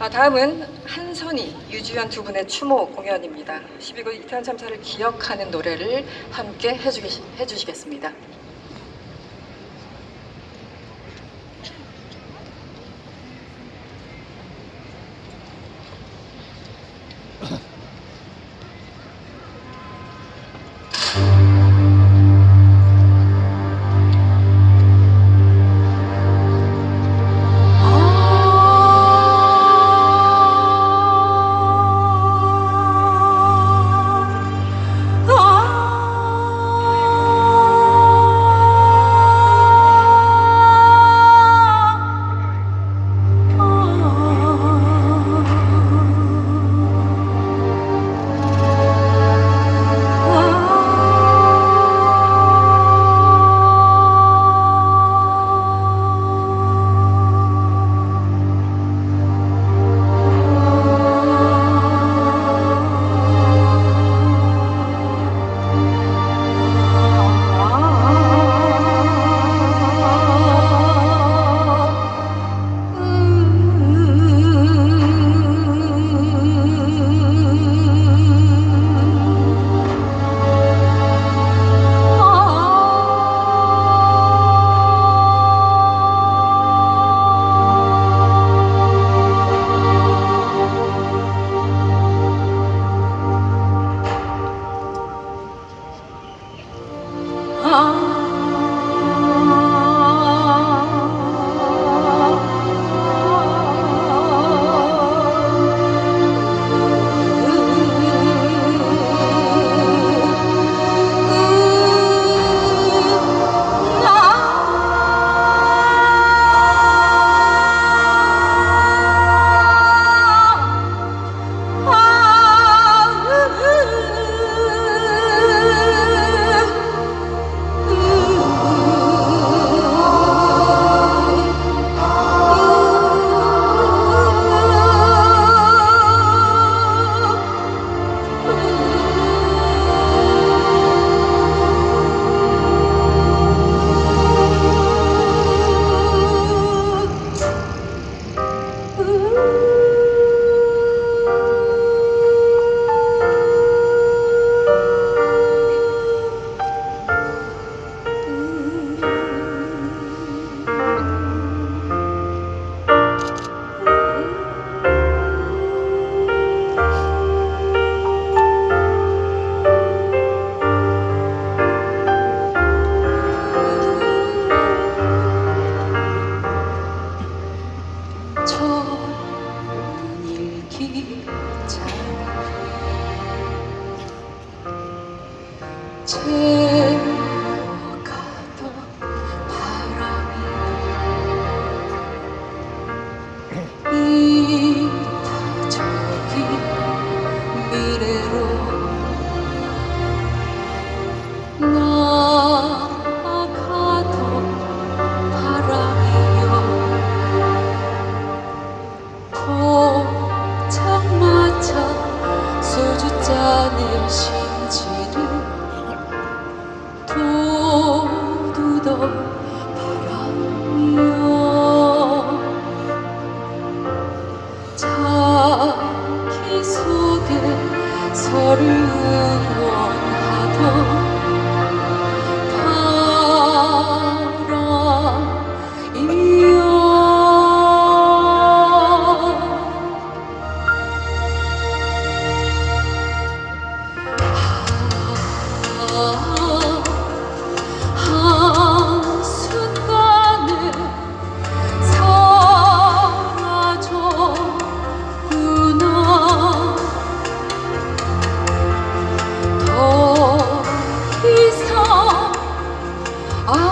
아, 다음은 한선희, 유주연 두 분의 추모 공연입니다. 12구 이태원 참사를 기억하는 노래를 함께 해주시, 해주시겠습니다.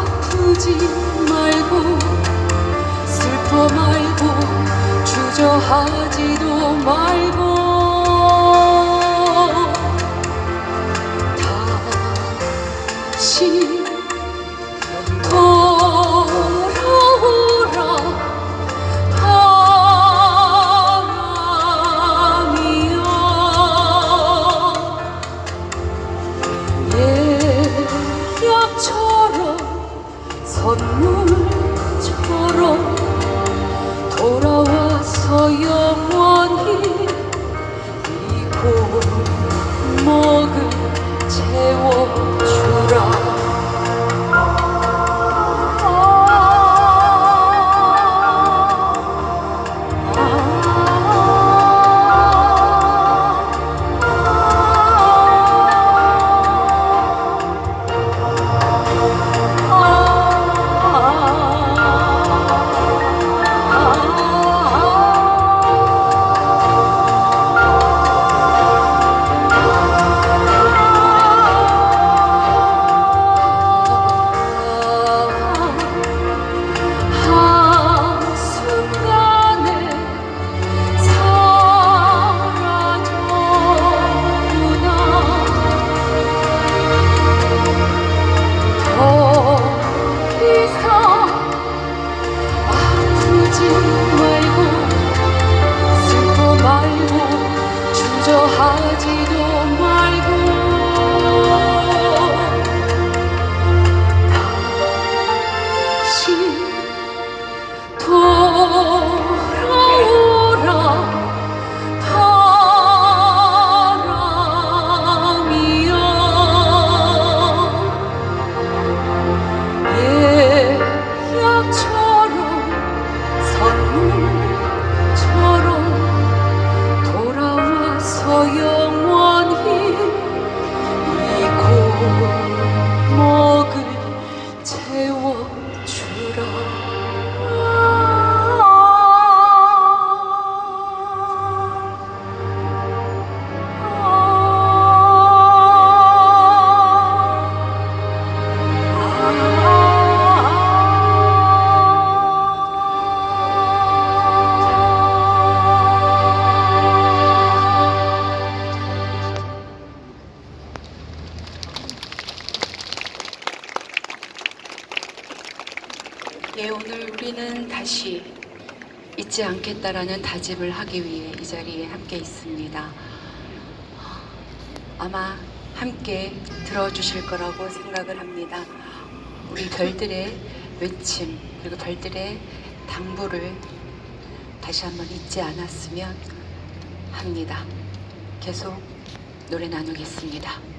아프지 말고 슬퍼 말고 주저하지도 말고 잊지 않겠다라는 다짐을 하기 위해 이 자리에 함께 있습니다. 아마 함께 들어주실 거라고 생각을 합니다. 우리 별들의 외침 그리고 별들의 당부를 다시 한번 잊지 않았으면 합니다. 계속 노래 나누겠습니다.